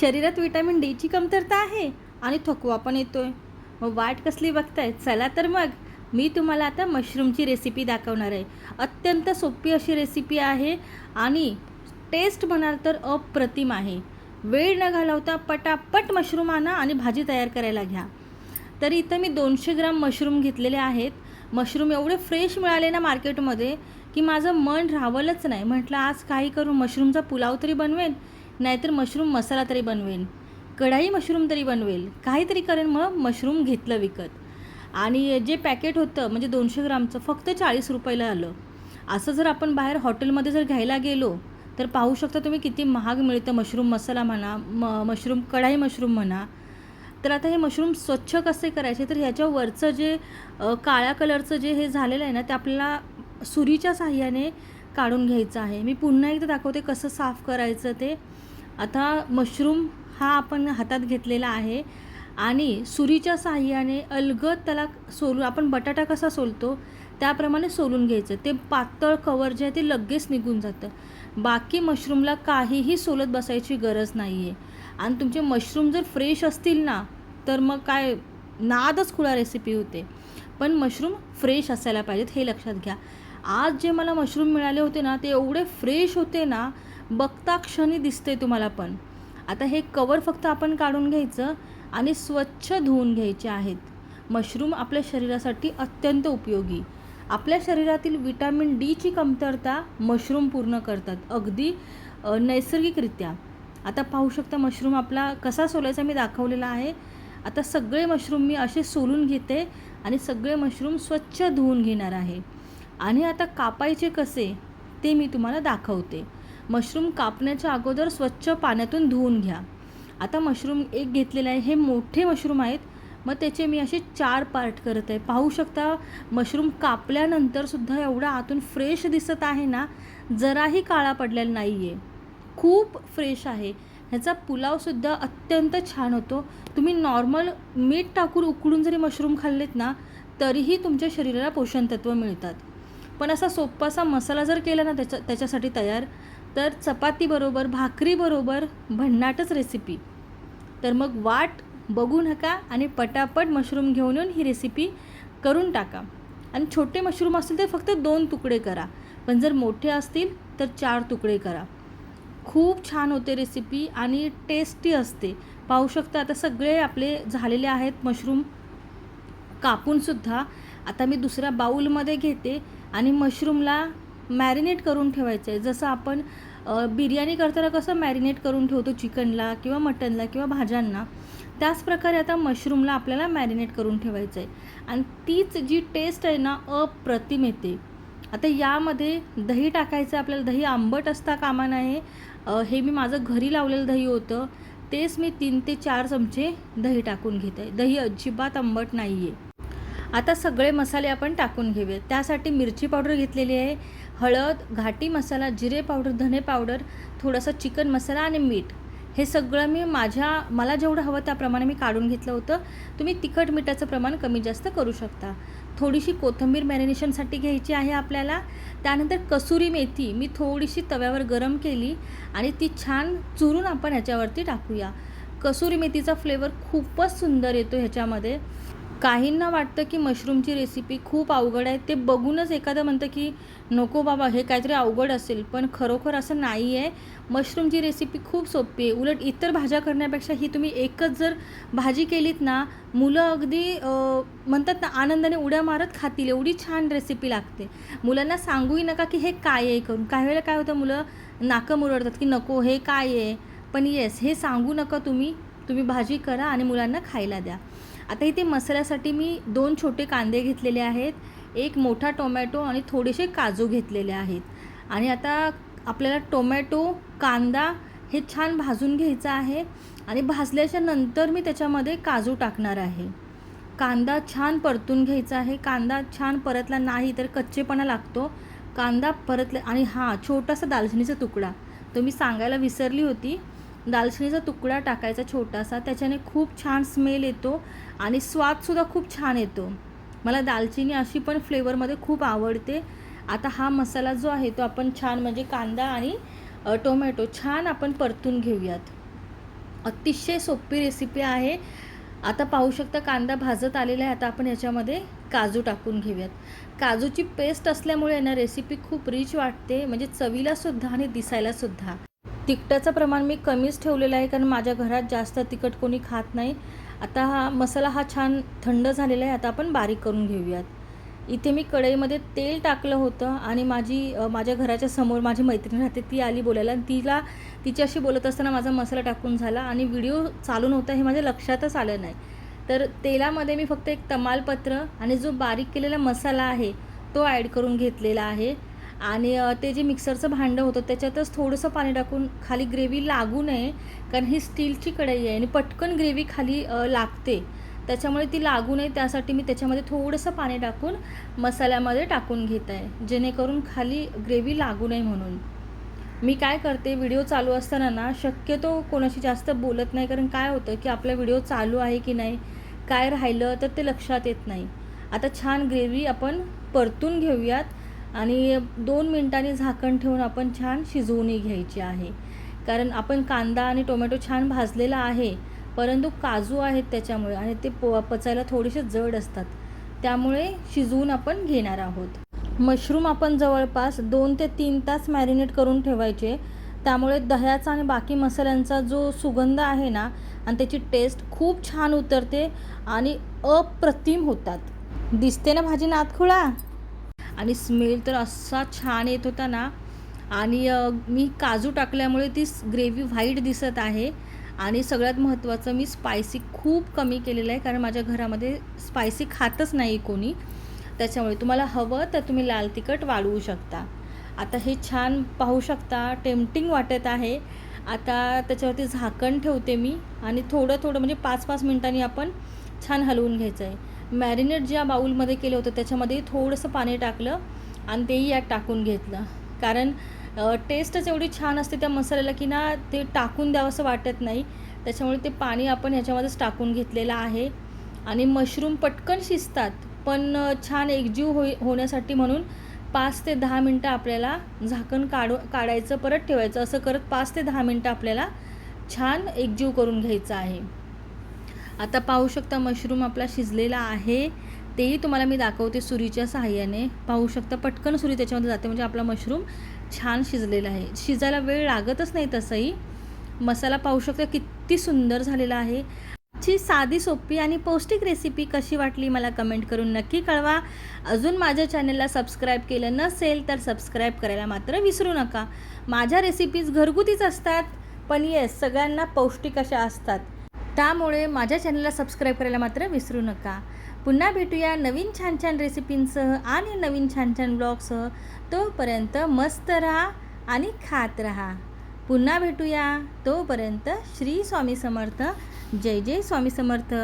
शरीरात विटॅमिन डीची कमतरता आहे आणि थकवा पण येतोय. मग वाट कसली बघताय? चला तर मग. मी तुम्हाला आता मशरूमची रेसिपी दाखवणार आहे. अत्यंत सोपी अशी रेसिपी आहे आणि टेस्ट म्हणाल तर अप्रतिम आहे. वेळ न घालवता पटापट मशरूम आणा आणि भाजी तयार करायला घ्या. तर इथं मी दोनशे ग्राम मशरूम घेतलेले आहेत. मशरूम एवढे फ्रेश मिळाले ना मार्केटमध्ये की माझं मन रावलंच नाही. म्हटलं आज काही करून मशरूमचा पुलाव तरी बनवेन? नाहीतर मशरूम मसाला तरी बनवेन. कढाई मशरूम तरी बनवेल. काहीतरी करेन मग मशरूम घेतलं विकत. आणि जे पॅकेट होतं म्हणजे दोनशे ग्रामचं फक्त चाळीस रुपयाला आलं. असं जर आपण बाहेर हॉटेलमध्ये जर घ्यायला गेलो तर पाहू शकता तुम्ही किती महाग मिळतं मशरूम मसाला म्हणा म मशरूम कढाई मशरूम म्हणा. तर आता हे मशरूम स्वच्छ कसे करायचे? तर ह्याच्यावरचं जे काळ्या कलरचं जे हे झालेलं आहे ना ते आपल्याला सुरीच्या साह्याने काढून घ्यायचं आहे. मी पुन्हा एकदा दाखवते कसं साफ करायचं ते. आता मशरूम हा आपण हातात घेतलेला आहे आणि सुरीच्या साह्याने अलगद त्याला सोलू आपण बटाटा कसा सोलतो त्याप्रमाणे सोलून घ्यायचं. ते पातळ कवर जे आहे ते लगेच निघून जातं. बाकी मशरूमला काहीही सोलत बसायची गरज नाही आहे आणि तुमचे मशरूम जर फ्रेश असतील ना तर मग काय नादच खुळा रेसिपी होते. पण मशरूम फ्रेश असायला पाहिजेत हे लक्षात घ्या. आज जे मला मशरूम मिळाले होते ना ते एवढे फ्रेश होते ना बघता क्षणी दिसते तुम्हाला पण. आता हे कवर फक्त आपण काढून घ्यायचं आणि स्वच्छ धुवून घ्यायचे आहेत. मशरूम आपल्या शरीरासाठी अत्यंत उपयोगी. आपल्या शरीरातील विटॅमिन डीची कमतरता मशरूम पूर्ण करतात. अगदी नैसर्गिकरित्या. आता पाहू शकता मशरूम आपला कसा सोलायचा मी दाखवलेला आहे. आता सगळे मशरूम मी असे सोलून घेते आणि सगळे मशरूम स्वच्छ धुवून घेणार आहे. आणि आता कापायचे कसे ते मी तुम्हाला दाखवते. मशरूम कापण्याच्या अगोदर स्वच्छ पाण्यातून धुवून घ्या. आता मशरूम एक घेतलेलं आहे. हे मोठे मशरूम आहेत. मग त्याचे मी असे चार पार्ट करत आहे. पाहू शकता मशरूम कापल्यानंतरसुद्धा एवढा आतून फ्रेश दिसत आहे ना जराही काळा पडलेला नाही आहे खूप फ्रेश आहे. ह्याचा पुलावसुद्धा अत्यंत छान होतो. तुम्ही नॉर्मल मीठ टाकून उकडून जरी मशरूम खाल्लेत ना तरीही तुमच्या शरीराला पोषणतत्व मिळतात. पण असा सोप्पासा मसाला जर केला ना त्याच्या त्याच्यासाठी तयार तर चपातीबरोबर भाकरीबरोबर भन्नाटच रेसिपी तर मग वाट बघू नका आणि पटापट मशरूम घेऊन येऊन ही रेसिपी करून टाका. आणि छोटे मशरूम असतील तर फक्त दोन तुकडे करा. पण जर मोठे असतील तर चार तुकडे करा. खूप छान होते रेसिपी आणि टेस्टी असते. पाहू शकता आता सगळे आपले झालेले आहेत मशरूम कापूनसुद्धा आता मी दुसऱ्या बाऊलमध्ये घेते आणि मशरूमला मॅरिनेट करून ठेवायचं आहे. जसं आपण बिर्याणी करताना कसं मॅरिनेट करून ठेवतो चिकनला किंवा मटनला किंवा भाज्यांना त्याच प्रकारे आता मशरूमला आपल्याला मॅरिनेट करून ठेवायचं आहे. आणि तीच जी टेस्ट आहे ना अप्रतिम येते. आता यामध्ये दही टाकायचं आपल्याला दही आंबट असता कामा नाही हे मी माझं घरी लावलेलं दही होतं. तेच मी तीन ते चार चमचे दही टाकून घेत. आहे दही अजिबात आंबट नाही आहे आता सगळे मसाले आपण टाकून घेऊयात. त्यासाठी मिरची पावडर घेतलेली आहे हळद घाटी मसाला जिरे पावडर धने पावडर थोडासा चिकन मसाला आणि मीठ. हे सगळं मी माझ्या मला जेवढं हवं त्याप्रमाणे मी काढून घेतलं होतं. तुम्ही तिखट मिठाचं प्रमाण कमी जास्त करू शकता. थोडीशी कोथिंबीर मॅरिनेशनसाठी घ्यायची आहे आपल्याला. त्यानंतर कसुरी मेथी मी थोडीशी तव्यावर गरम केली आणि ती छान चुरून आपण ह्याच्यावरती टाकूया. कसुरी मेथीचा फ्लेवर खूपच सुंदर येतो ह्याच्यामध्ये. काहींना वाटतं की मशरूमची रेसिपी खूप अवघड आहे. ते बघूनच एखादं म्हणतं की नको बाबा हे काहीतरी अवघड असेल. पण खरोखर असं नाही आहे मशरूमची रेसिपी खूप सोपी आहे. उलट इतर भाज्या करण्यापेक्षा ही तुम्ही एकच जर भाजी केलीत ना मुलं अगदी म्हणतात ना आनंदाने उड्या मारत खातील. एवढी छान रेसिपी लागते. मुलांना सांगूही नका की हे काय आहे करून. काही वेळेला काय होतं मुलं नाकं मुरडतात की नको हे काय आहे? पण येस हे सांगू नका तुम्ही. तुम्ही भाजी करा आणि मुलांना खायला द्या. आता इथे मसाल्यासाठी मी दोन छोटे कांदे घेतलेले आहेत एक मोठा टोमॅटो आणि थोडेसे काजू घेतलेले आहेत. आणि आता आपल्याला टोमॅटो कांदा हे छान भाजून घ्यायचं आहे आणि भाजल्याच्या नंतर मी त्याच्यामध्ये काजू टाकणार आहे. कांदा छान परतून घ्यायचा आहे. कांदा छान परतला नाही तर कच्चेपणा लागतो. कांदा परतले आणि हां छोटासा दालचिनीचा तुकडा. तो मी सांगायला विसरली होती. दालचिनीचा तुकडा टाकायचा छोटासा त्याच्याने खूप छान स्मेल येतो आणि स्वादसुद्धा खूप छान येतो. मला दालचिनी अशी पण फ्लेवरमध्ये खूप आवडते. आता हा मसाला जो आहे तो आपण छान म्हणजे कांदा आणि टोमॅटो छान आपण परतून घेऊयात. अतिशय सोपी रेसिपी आहे. आता पाहू शकता कांदा भाजत आलेला आहे. आता आपण याच्यामध्ये काजू टाकून घेऊयात. काजूची पेस्ट असल्यामुळे ना रेसिपी खूप रिच वाटते. म्हणजे चवीलासुद्धा आणि दिसायलासुद्धा तिखटाचं प्रमाण मी कमीच ठेवलेलं आहे कारण माझ्या घरात जास्त तिखट कोणी खात नाही. आता हा मसाला हा छान थंड झालेला आहे आता आपण बारीक करून घेऊयात. इथे मी कढईमध्ये तेल टाकलं होतं आणि माझी माझ्या घराच्या समोर माझी मैत्रीण राहते ती आली बोलायला. आणि तिला तिच्याशी बोलत असताना माझा मसाला टाकून झाला आणि व्हिडिओ चालू नव्हता हे माझ्या लक्षातच आलं नाही. तर तेलामध्ये मी फक्त एक तमालपत्र आणि जो बारीक केलेला मसाला आहे तो ॲड करून घेतलेला आहे. आणि ते जे मिक्सरचं भांडं होतं त्याच्यातच थोडंसं पाणी टाकून खाली ग्रेव्ही लागू नये कारण ही स्टीलची कढई आहे आणि पटकन ग्रेव्ही खाली लागते. त्याच्यामुळे ती लागू नये त्यासाठी मी त्याच्यामध्ये थोडंसं पाणी टाकून मसाल्यामध्ये टाकून घेत आहे जेणेकरून खाली ग्रेव्ही लागू नये म्हणून. मी काय करते व्हिडिओ चालू असताना ना शक्यतो कोणाशी जास्त बोलत नाही कारण काय होतं की आपला व्हिडिओ चालू आहे की नाही काय राहिलं तर ते लक्षात येत नाही. आता छान ग्रेव्ही आपण परतून घेऊयात. आणि दोन मिनटांनी झाकण ठेवून आपण छान शिजवूनही घ्यायची आहे. कारण आपण कांदा आणि टोमॅटो छान भाजलेला आहे परंतु काजू आहेत त्याच्यामुळे आणि ते प पचायला थोडेसे जड असतात. त्यामुळे शिजवून आपण घेणार आहोत. मशरूम आपण जवळपास दोन ते तीन तास मॅरिनेट करून ठेवायचे. त्यामुळे दह्याचा आणि बाकी मसाल्यांचा जो सुगंध आहे ना आणि त्याची टेस्ट खूप छान उतरते आणि अप्रतिम होतात. दिसते ना भाजी नातखुळा? आणि स्मेल तर असा छान येत होता ना. आणि मी काजू टाकल्यामुळे ती ग्रेव्ही व्हाईट दिसत आहे. आणि सगळ्यात महत्त्वाचं मी स्पायसी खूप कमी केलेलं आहे कारण माझ्या घरामध्ये स्पायसी खातच नाही कोणी. त्याच्यामुळे तुम्हाला हवं तर तुम्ही लाल तिखट वाढवू शकता. आता हे छान पाहू शकता टेम्पटिंग वाटत आहे. आता त्याच्यावरती झाकण ठेवते मी. आणि थोडं थोडं म्हणजे पाच पाच मिनिटांनी आपण छान हलवून घ्यायचं आहे. मॅरिनेट ज्या बाऊलमध्ये केलं होतं त्याच्यामध्ये थोडंसं पाणी टाकलं आणि तेही यात टाकून घेतलं. कारण टेस्टच एवढी छान असते त्या मसाल्याला की ना ते टाकून द्यावं असं वाटत नाही. त्याच्यामुळे ते पाणी आपण ह्याच्यामध्येच टाकून घेतलेलं आहे. आणि मशरूम पटकन शिजतात पण छान एकजीव होई होण्यासाठी म्हणून पाच ते दहा मिनटं आपल्याला झाकण काढू काढायचं परत ठेवायचं. असं करत पाच ते दहा मिनटं आपल्याला छान एकजीव करून घ्यायचं आहे. आता पाहू शकता मशरूम आपला शिजलेला आहे. तेही तुम्हाला मी दाखवते सुरीच्या सहाय्याने. पाहू शकता पटकन सुरी त्याच्यामध्ये जाते म्हणजे आपला मशरूम छान शिजलेला आहे. शिजायला वेळ लागतच नाही तसंही. मसाला पाहू शकता किती सुंदर झालेला आहे. ची साधी सोपी आणि पौष्टिक रेसिपी कशी वाटली मला कमेंट करून नक्की कळवा. अजून माझ्या चॅनलला सबस्क्राईब केलं नसेल तर सबस्क्राईब करायला मात्र विसरू नका. माझ्या रेसिपीज घरगुतीच असतात पण येस सगळ्यांना पौष्टिक अशा असतात. त्यामुळे माझ्या चॅनलला सबस्क्राईब करायला मात्र विसरू नका. पुन्हा भेटूया नवीन छान छान रेसिपींसह आणि नवीन छान छान ब्लॉगसह तोपर्यंत मस्त राहा आणि खात राहा. पुन्हा भेटूया. तोपर्यंत श्री स्वामी समर्थ. जय जय स्वामी समर्थ.